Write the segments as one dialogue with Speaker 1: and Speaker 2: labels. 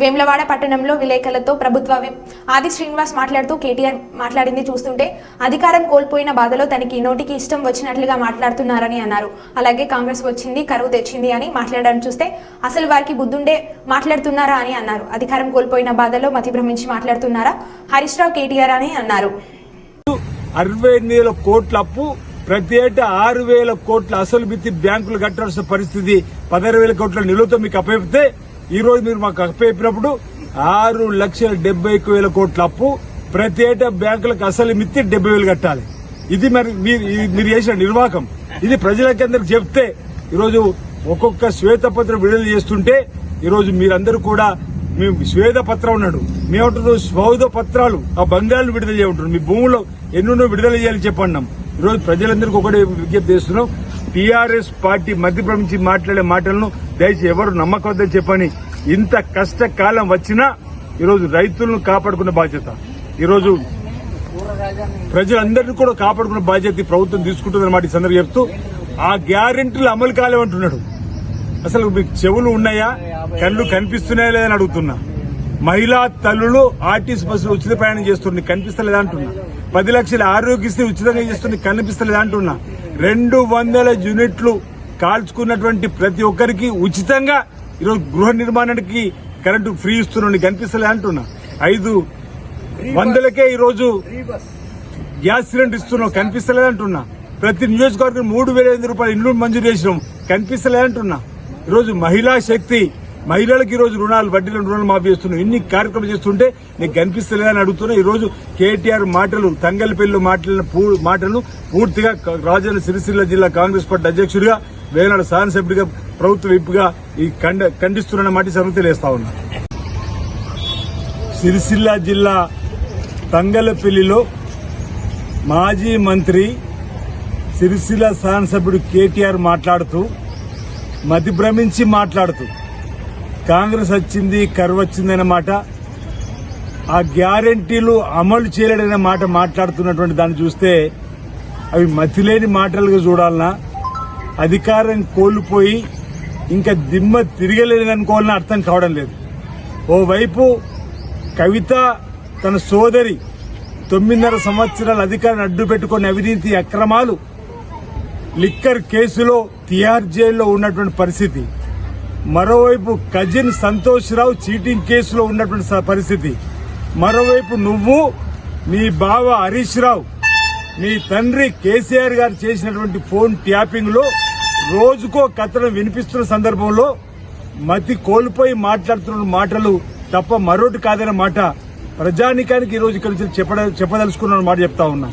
Speaker 1: వేములవాడ పట్టణంలో విలేకరులతో ప్రభుత్వ ఆది శ్రీనివాస్ మాట్లాడుతూ కేటీఆర్ మాట్లాడింది చూస్తుంటే అధికారం కోల్పోయిన బాధలో తనకి నోటికి ఇష్టం వచ్చినట్లుగా మాట్లాడుతున్నారని అన్నారు. అలాగే కాంగ్రెస్ వచ్చింది కరువు తెచ్చింది అని మాట్లాడడం చూస్తే అసలు వారికి బుద్ధుండే మాట్లాడుతున్నారా అని అన్నారు. అధికారం కోల్పోయిన బాధలో మతి భ్రమించి మాట్లాడుతున్నారా? హరీష్ రావు కేటీఆర్ అని అన్నారు.
Speaker 2: అరవై ఎనిమిది వేల కోట్ల అప్పు ప్రతి ఏటా ఆరు వేల కోట్ల అసలు మిత్తి బ్యాంకులు కట్టాల్సిన పరిస్థితి పదహారు వేల కోట్ల నిలువతో మీకు అప్పయితే ఈ రోజు మీరు మాకు అప్పయినప్పుడు ఆరు లక్షల డెబ్బై వేల కోట్ల అప్పు ప్రతి ఏటా బ్యాంకులకు అసలు మిత్తి డెబ్బై వేలు కట్టాలి. ఇది మరి మీరు ఇది మీరు చేసిన నిర్వాహకం ఇది ప్రజలకందరికి చెప్తే ఈరోజు ఒక్కొక్క శ్వేతపత్రం విడుదల చేస్తుంటే ఈరోజు మీరందరూ కూడా మేము శ్వేత పత్రం ఉన్నాడు మేమంటున్నాం సౌద పత్రాలు ఆ బంగాళను విడుదల చేయమంటున్నాం మీ భూములో ఎన్నెన్నో విడుదల చేయాలని చెప్పన్నాం. ఈరోజు ప్రజలందరికీ ఒకటే విజ్ఞప్తి చేస్తున్నాం. టీఆర్ఎస్ పార్టీ మధ్యప్రమించి మాట్లాడే మాటలను దయచేసి ఎవరు నమ్మకొద్దని చెప్పని ఇంత కష్టకాలం వచ్చినా ఈరోజు రైతులను కాపాడుకునే బాధ్యత. ఈరోజు ప్రజలందరినీ కూడా కాపాడుకునే బాధ్యత ప్రభుత్వం తీసుకుంటుందన్నమాట ఈ సందర్భం చెప్తూ ఆ గ్యారెంటీలు అమలు కాలేమంటున్నాడు. అసలు మీకు చెవులు ఉన్నాయా? కళ్ళు కనిపిస్తున్నాయా లేదని అడుగుతున్నా. మహిళా తల్లులు ఆర్టీసీ బస్సులు ఉచిత ప్రయాణం చేస్తుంది కనిపిస్తలేదా అంటున్నా. పది లక్షల ఆరోగ్యశ్రీ ఉచితంగా చేస్తుంది కనిపిస్తలేదా అంటున్నా. రెండు వందల యూనిట్లు కాల్చుకున్నటువంటి ప్రతి ఒక్కరికి ఉచితంగా ఈరోజు గృహ నిర్మాణానికి కరెంటు ఫ్రీ ఇస్తున్నాను. కనిపిస్తలే అంటున్నా. ఐదు వందలకే ఈరోజు గ్యాస్ సిలిండర్ ఇస్తున్నాం కనిపిస్తలేదు అంటున్నా. ప్రతి నియోజకవర్గం మూడు వేల ఐదు రూపాయలు ఇండ్లు మంజూరు చేసినాం. కనిపిస్తలేదు అంటున్నా. ఈరోజు మహిళా శక్తి మహిళలకు ఈరోజు రుణాలు వడ్డీలను రుణాలు మాఫీ చేస్తున్నాం ఇన్ని కార్యక్రమాలు చేస్తుంటే నీకు కనిపిస్తలేదని అడుగుతున్నా. ఈరోజు కేటీఆర్ మాటలు తంగలపల్లి మాటలను పూ- మాటలను పూర్తిగా రాజన్న సిరిసిల్ల జిల్లా కాంగ్రెస్ పార్టీ అధ్యక్షుడిగా వేనాడు శాసనసభ్యుడిగా ప్రభుత్వ విప్పుగా ఈ ఖండ ఖండిస్తున్న మాట ఈ సంగతి తెలియస్తా ఉన్నా. సిరిసిల్ల జిల్లా తంగలపల్లిలో మాజీ మంత్రి సిరిసిల్ల శాసనసభ్యుడు కేటీఆర్ మాట్లాడుతూ మతిభ్రమించి మాట్లాడుతూ కాంగ్రెస్ వచ్చింది కరువు వచ్చిందనే మాట ఆ గ్యారంటీలు అమలు చేయలేడనే మాట మాట్లాడుతున్నటువంటి దాన్ని చూస్తే అవి మతిలేని మాటలుగా చూడాలన్నా అధికారం కోల్పోయి ఇంకా దిమ్మ తిరగలేదనుకోవాలని అర్థం కావడం లేదు. ఓవైపు కవిత తన సోదరి తొమ్మిదిన్నర సంవత్సరాలు అధికారాన్ని అడ్డు పెట్టుకున్న అవినీతి అక్రమాలు లిక్కర్ కేసులో తిహార్ జైల్లో ఉన్నటువంటి పరిస్థితి మరోవైపు కజిన్ సంతోష్ రావు చీటింగ్ కేసులో ఉన్నటువంటి పరిస్థితి. మరోవైపు నువ్వు నీ బావ హరీష్ రావు నీ తండ్రి కేసీఆర్ గారు చేసినటువంటి ఫోన్ ట్యాపింగ్లో రోజుకో కథనం వినిపిస్తున్న సందర్భంలో మతి కోల్పోయి మాట్లాడుతున్న మాటలు తప్ప మరొకటి కాదనే మాట ప్రజానికానికి ఈరోజు కలిసి చెప్ప చెప్పదలుచుకున్న మాట చెప్తా ఉన్నా.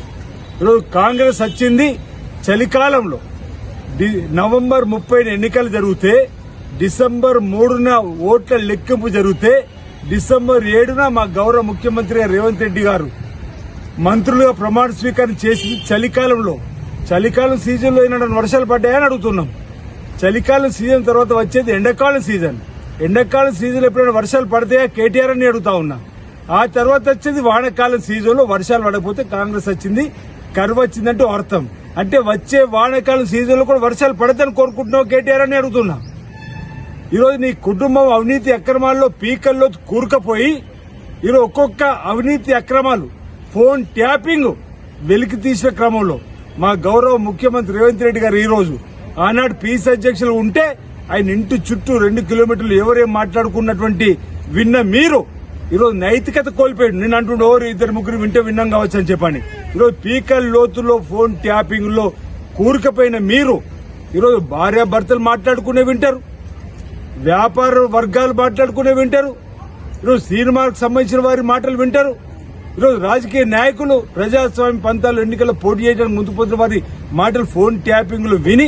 Speaker 2: ఈరోజు కాంగ్రెస్ వచ్చింది చలికాలంలో. నవంబర్ ముప్పై ఎన్నికలు జరిగితే డిసెంబర్ మూడున ఓట్ల లెక్కింపు జరిగితే డిసెంబర్ ఏడున మా గౌరవ ముఖ్యమంత్రి రేవంత్ రెడ్డి గారు మంత్రులుగా ప్రమాణ స్వీకారం చేసి చలికాలంలో చలికాలం సీజన్లో లో వర్షాలు పడ్డాయని అడుగుతున్నాం. చలికాలం సీజన్ తర్వాత వచ్చేది ఎండాకాలం సీజన్. ఎండాకాలం సీజన్ ఎప్పుడైనా వర్షాలు పడతాయా కేటీఆర్ అని అడుగుతా ఉన్నా. ఆ తర్వాత వచ్చేది వానకాలం సీజన్లో వర్షాలు పడకపోతే కాంగ్రెస్ వచ్చింది కరువు వచ్చిందంటూ అర్థం. అంటే వచ్చే వానాకాలం సీజన్లో కూడా వర్షాలు పడతాయని కోరుకుంటున్నావు కేటీఆర్ అని అడుగుతున్నా. ఈరోజు నీ కుటుంబం అవినీతి అక్రమాల్లో పీకల్లో కూరుకపోయి ఈరోజు ఒక్కొక్క అవినీతి అక్రమాలు ఫోన్ ట్యాపింగ్ వెలికి తీసిన క్రమంలో మా గౌరవ ముఖ్యమంత్రి రేవంత్ రెడ్డి గారు ఈరోజు ఆనాడు పీస్ అధ్యక్షులు ఉంటే ఆయన ఇంటి చుట్టూ రెండు కిలోమీటర్లు ఎవరేం మాట్లాడుకున్నటువంటి విన్న మీరు ఈరోజు నైతికత కోల్పోయాడు. నేను అంటుండే ఓరు ఇద్దరు ముగ్గురు వింటే విన్నాం కావచ్చు అని చెప్పండి ఈరోజు పీకల్ లోతులో ఫోన్ ట్యాపింగ్లో కూరుకపోయిన మీరు ఈరోజు భార్యాభర్తలు మాట్లాడుకునే వింటారు. వ్యాపార వర్గాలు మాట్లాడుకునే వింటారు. ఈరోజు సినిమాకు సంబంధించిన వారి మాటలు వింటారు. ఈరోజు రాజకీయ నాయకులు ప్రజాస్వామ్య పంతాలు ఎన్నికల్లో పోటీ చేయడానికి ముందు పోతున్న వారి మాటలు ఫోన్ ట్యాపింగ్లు విని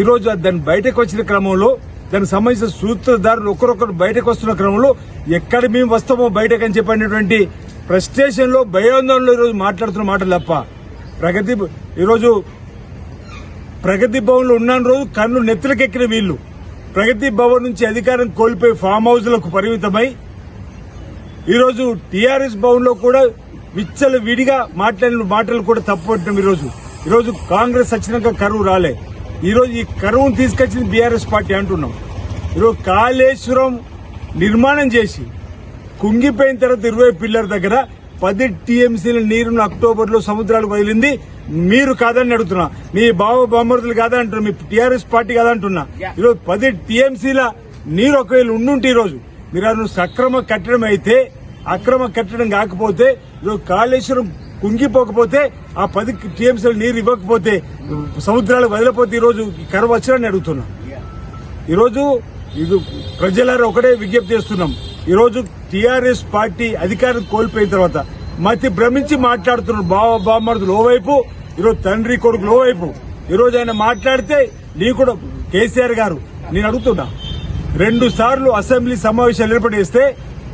Speaker 2: ఈరోజు దాన్ని బయటకు వచ్చిన క్రమంలో దానికి సంబంధించిన సూత్రధారులు ఒకరొకరు బయటకు వస్తున్న క్రమంలో ఎక్కడ మేము వస్తామో బయటకు అని చెప్పినటువంటి ఫ్రస్ట్రేషన్లో భయాందోళనలో ఈరోజు మాట్లాడుతున్న మాటలు తప్ప. ప్రగతి ఈరోజు ప్రగతి భవన్లో ఉన్న రోజు కన్ను నెత్తులకెక్కిన వీళ్ళు. ప్రగతి భవన్ నుంచి అధికారం కోల్పోయి ఫామ్ హౌస్లకు పరిమితమై ఈరోజు టీఆర్ఎస్ భవన్లో కూడా విచ్చలు విడిగా మాట్లాడిన మాటలు కూడా తప్పట్టడం ఈరోజు. ఈరోజు కాంగ్రెస్ వచ్చినాక కరువు రాలే. ఈరోజు ఈ కరువును తీసుకొచ్చింది బీఆర్ఎస్ పార్టీ అంటున్నాం. ఈరోజు కాళేశ్వరం నిర్మాణం చేసి కుంగిపోయిన తర్వాత ఇరవై పిల్లర్ దగ్గర పది టీఎంసీల నీరును అక్టోబర్లో సముద్రాలకు వదిలింది. మీరు కాదని అడుగుతున్నా. మీ బావ బామరుదులు కాదంటున్నా. మీ టీఆర్ఎస్ పార్టీ కాదంటున్నా. ఈరోజు పది టీఎంసీల నీరు ఒకవేళ ఉండుంటే ఈరోజు మీరు అది సక్రమ కట్టడం అయితే అక్రమ కట్టడం కాకపోతే ఈరోజు కాళేశ్వరం కుంగిపోకపోతే ఆ పది టీఎంసీల నీరు ఇవ్వకపోతే సముద్రాలకు వదిలిపోతే ఈరోజు ఈ కరువు వచ్చారని అడుగుతున్నా. ఈరోజు ఇది ప్రజలారా ఒకటే విజ్ఞప్తి చేస్తున్నాం. ఈరోజు టీఆర్ఎస్ పార్టీ అధికారం కోల్పోయిన తర్వాత మతి భ్రమించి మాట్లాడుతున్నారు బావ బామ్మర్దులు ఓవైపు ఈరోజు తండ్రి కొడుకులు ఓవైపు ఈరోజు ఆయన మాట్లాడితే నీ కూడా కేసీఆర్ గారు నేను అడుగుతున్నా రెండు సార్లు అసెంబ్లీ సమావేశాలు ఏర్పాటు చేస్తే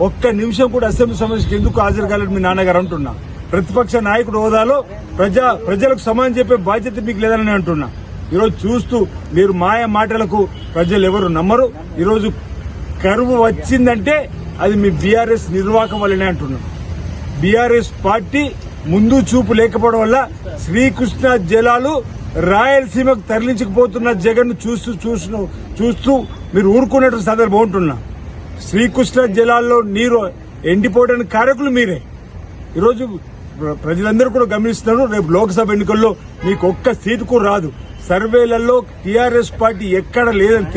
Speaker 2: ఒక్క నిమిషం కూడా అసెంబ్లీ సమావేశం ఎందుకు హాజరు కాలేదు మీ నాన్నగారు అంటున్నా. ప్రతిపక్ష నాయకుడు హోదాలో ప్రజా ప్రజలకు సమానం చెప్పే బాధ్యత మీకు లేదని నేను అంటున్నా. ఈరోజు చూస్తూ మీరు మాయ మాటలకు ప్రజలు ఎవరు నమ్మరు. ఈరోజు కరువు వచ్చిందంటే అది మీ బీఆర్ఎస్ నిర్వాహకం వల్లనే అంటున్నాం. బీఆర్ఎస్ పార్టీ ముందు చూపు లేకపోవడం వల్ల శ్రీకృష్ణ జలాలు రాయలసీమకు తరలించకపోతున్న జగన్ చూస్తూ చూస్తూ చూస్తూ మీరు ఊరుకున్నట్టు సందర్భం ఉంటున్నా. శ్రీకృష్ణ జలాల్లో నీరు ఎండిపోవడానికి కారకులు మీరే. ఈరోజు ప్రజలందరూ కూడా గమనిస్తున్నారు రేపు లోక్సభ ఎన్నికల్లో మీకు ఒక్క సీటు కూడా రాదు. సర్వేలలో టీఆర్ఎస్ పార్టీ ఎక్కడ లేదని